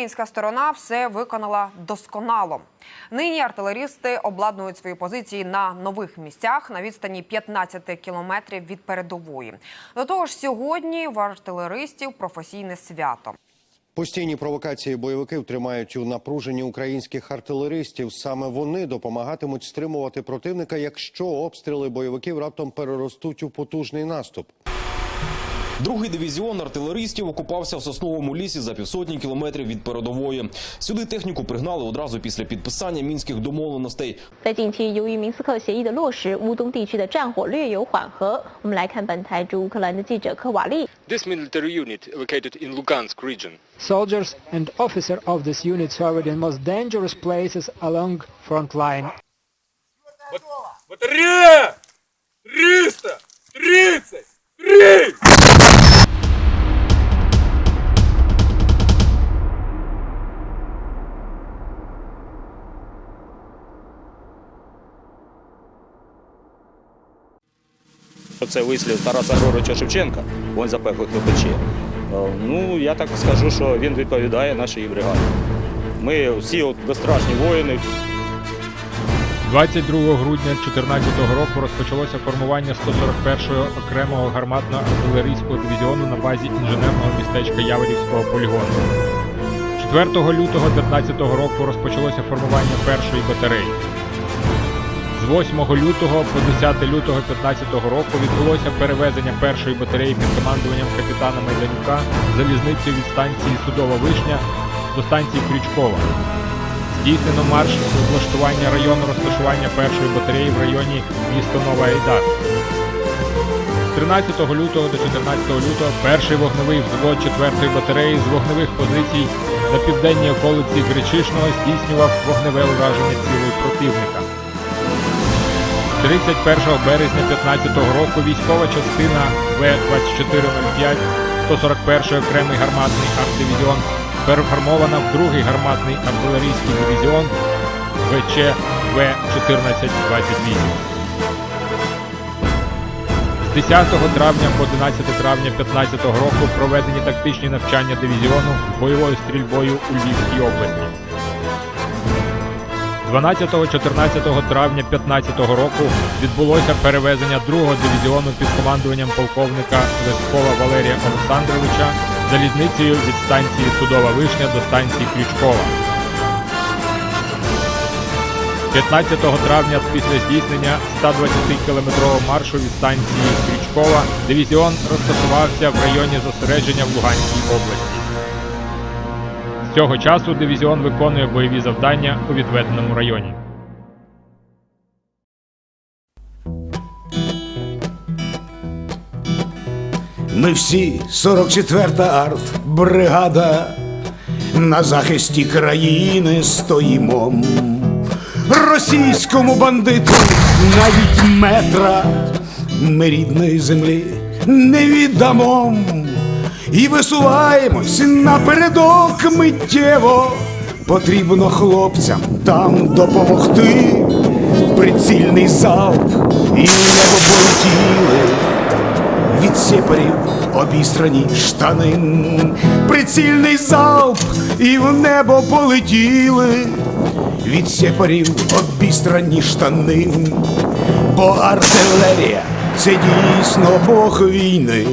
Українська сторона все виконала досконало. Нині артилерісти обладнують свої позиції на нових місцях на відстані 15 кілометрів від передової. До того ж, сьогодні в артилеристів професійне свято. Постійні провокації бойовиків тримають у напруженні українських артилеристів. Саме вони допомагатимуть стримувати противника, якщо обстріли бойовиків раптом переростуть у потужний наступ. Другий дивізіон артилеристів окупався в сосновому лісі за півсотні кілометрів від передової. Сюди техніку пригнали одразу після підписання мінських домовленостей. This military unit located in Lugansk region. Soldiers and officer of this unit served in most dangerous places along front line. Батарея! 300! 30! 3! Це вислів Тараса Григоровича Шевченка, вон запеклих не пече. Е, Ну, я так скажу, що він відповідає нашій бригаді. Ми всі от безстрашні воїни, 22 грудня 2014 року розпочалося формування 141-го окремого гарматно-артилерійського дивізіону на базі інженерного містечка Яворівського полігону. 4 лютого 2015 року розпочалося формування першої батареї. З 8 лютого по 10 лютого 2015 року відбулося перевезення першої батареї під командуванням капітана Майданюка залізницею від станції Судова Вишня до станції Крючкова. Здійснено марш облаштування району розташування першої батареї в районі міста Нова Айдар. З 13 лютого до 14 лютого перший вогневий взвод 4-ї батареї з вогневих позицій на південній околиці Гречишного здійснював вогневе ураження цілої противника. 31 березня 2015 року військова частина В-2405 141 окремий гарматний артдивізіон переформована в другий гарматний артилерійський дивізіон ВЧ В-1428. З 10 травня по 11 травня 2015 року проведені тактичні навчання дивізіону бойовою стрільбою у Львівській області. 12-14 травня 2015 року відбулося перевезення 2-го дивізіону під командуванням полковника Лескова Валерія Олександровича залізницею від станції Судова Вишня до станції Крючкова. 15 травня після здійснення 120-кілометрового маршу від станції Крючкова дивізіон розташувався в районі зосередження в Луганській області. Цього часу дивізіон виконує бойові завдання у відведеному районі. Ми всі 44-та артбригада на захисті країни стоїмо. Російському бандиту навіть метра ми рідної землі не віддамо. І висуваємось напередок миттєво. Потрібно хлопцям там допомогти. Прицільний залп і небо полетіли від сепарів обістрані штани, прицільний залп і в небо полетіли, від сепарів обістрані штани, бо артилерія це дійсно Бог війни.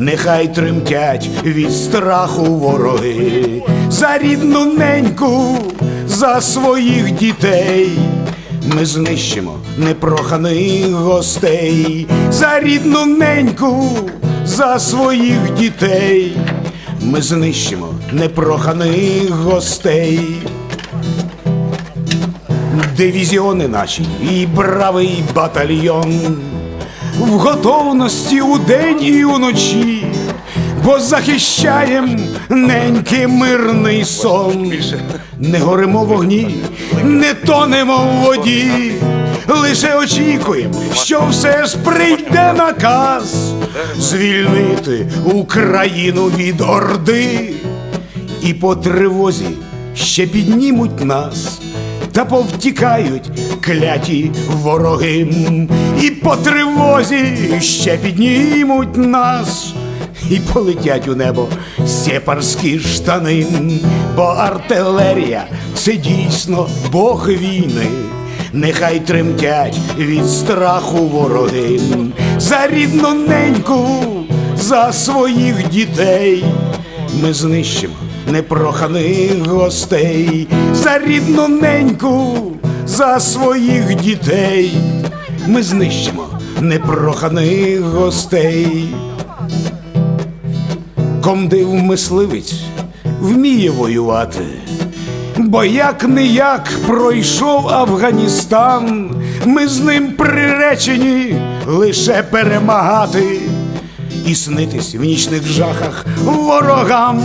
Нехай тремтять від страху вороги за рідну неньку, за своїх дітей. Ми знищимо непроханих гостей за рідну неньку, за своїх дітей. Ми знищимо непроханих гостей. Дивізіони наші і бравий батальйон в готовності удень і уночі, бо захищаєм неньки мирний сон. Не горимо вогні, не тонемо в воді, лише очікуємо, що все ж прийде наказ звільнити Україну від орди, і по тривозі ще піднімуть нас. Та повтікають кляті вороги, і по тривозі ще піднімуть нас, і полетять у небо сепарські штани, бо артилерія це дійсно Бог війни. Нехай тремтять від страху вороги за рідну неньку, за своїх дітей. Ми знищимо непроханих гостей за рідну неньку, за своїх дітей. Ми знищимо непроханих гостей. Комдив мисливець вміє воювати, бо як не як пройшов Афганістан, ми з ним приречені лише перемагати і снитись в нічних жахах ворогам.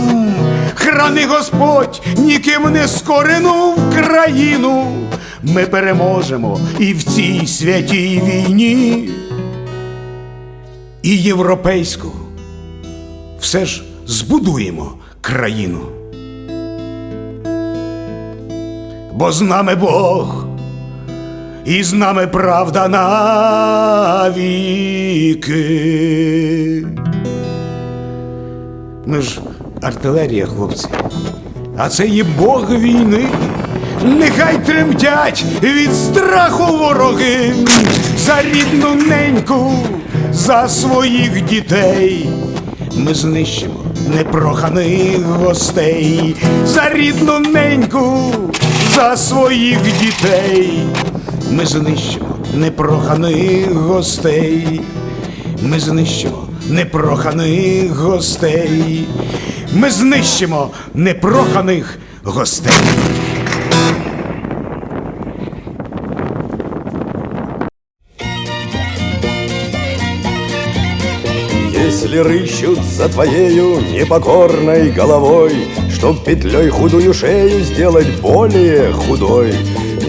Храни Господь ніким не скорену країну. Ми переможемо і в цій святій війні, і європейську все ж збудуємо країну. Бо з нами Бог, і з нами правда навіки. Ми ж артилерія, хлопці, а це є Бог війни. Нехай тремтять від страху вороги за рідну неньку, за своїх дітей. Ми знищимо непроханих гостей за рідну неньку, за своїх дітей. Ми знищимо непроханих гостей. Ми знищимо непроханих гостей. Ми знищимо непроханих гостей. Если рыщут за твоею непокорной головой, Чтоб петлей худую шею сделать более худой,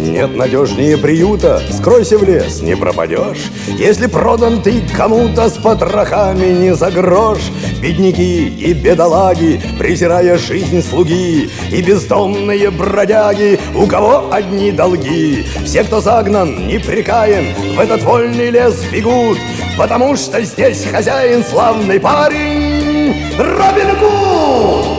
нет надежнее приюта, скройся в лес, не пропадешь. Если продан ты кому-то с потрохами не за грош, Бедняки и бедолаги, презирая жизнь слуги, И бездомные бродяги, у кого одни долги. Все, кто загнан, непрекаен, в этот вольный лес бегут, Потому что здесь хозяин славный парень Робин Гуд!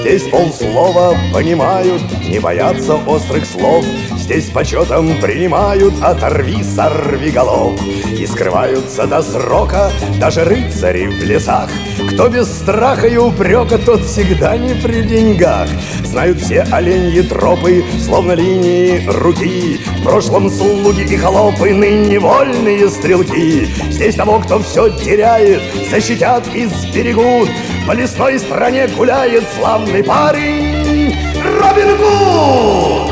Здесь полслова понимают, не боятся острых слов. Здесь почетом принимают оторви сорви голов. И скрываются до срока даже рыцари в лесах. Кто без страха и упрека, тот всегда не при деньгах. Знают все оленьи тропы, словно линии руки. В прошлом слуги и холопы, ныне вольные стрелки. Здесь того, кто все теряет, защитят и сберегут. По лесной стране гуляет славный парень Робин Гуд!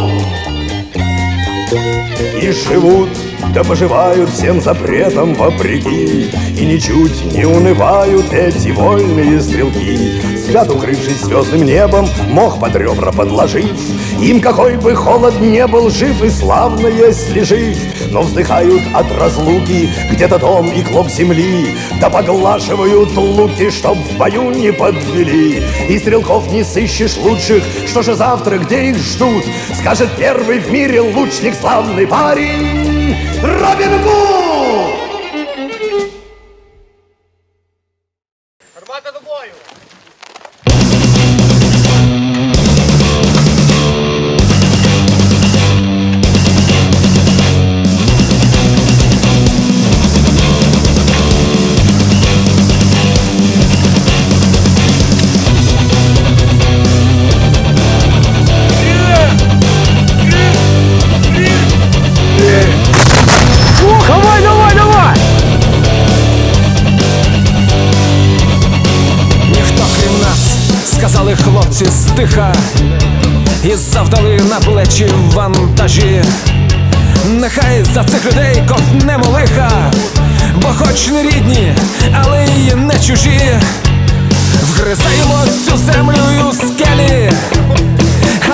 И живут, да поживают всем запретам вопреки И ничуть не унывают эти вольные стрелки. Спят, укрывшись звездным небом, мох под ребра подложив Им какой бы холод не был, жив и славно, если жив Но вздыхают от разлуки где-то дом и клок земли Да поглаживают луки, чтоб в бою не подвели. И стрелков не сыщешь лучших, что же завтра, где их ждут? Скажет первый в мире лучник, славный парень Робин Гуд! На плечі вантажі. Нехай за цих людей ковтнемо лиха, бо хоч не рідні, але й не чужі. Вгризаємось у землю і у скелі,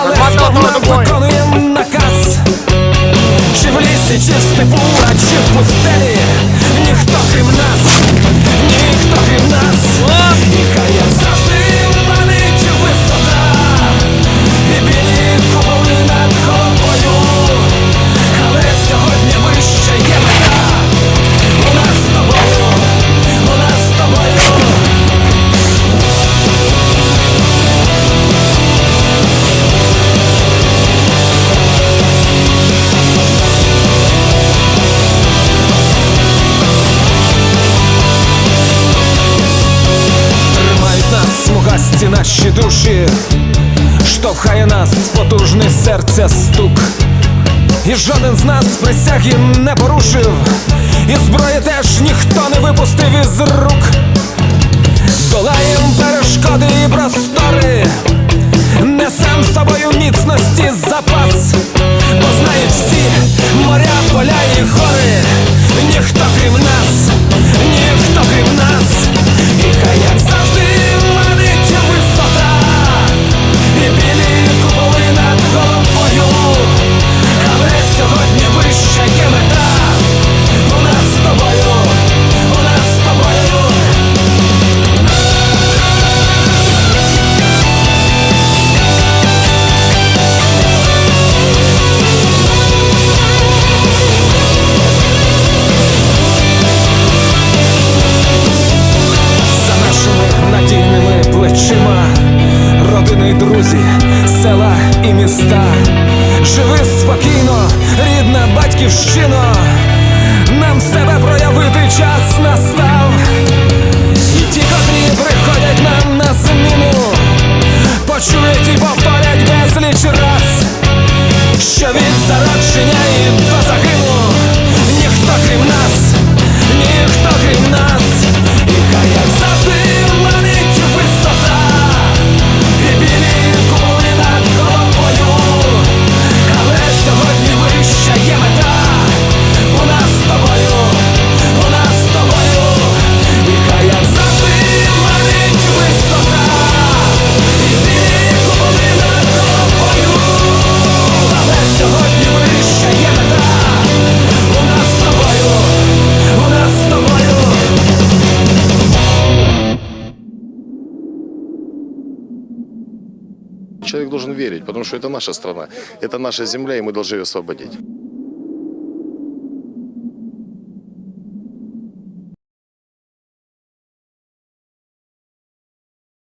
але сповна виконуємо наказ. Чи в лісі, чи в степу, а чи в пустелі Ніхто крім нас, ніхто крім нас штовхає нас потужний серця стук, і жоден з нас присяги не порушив, і зброї теж ніхто не випустив із рук, долаєм перешкоди і брас. батьківщини. что это наша страна, это наша земля, и мы должны ее освободить.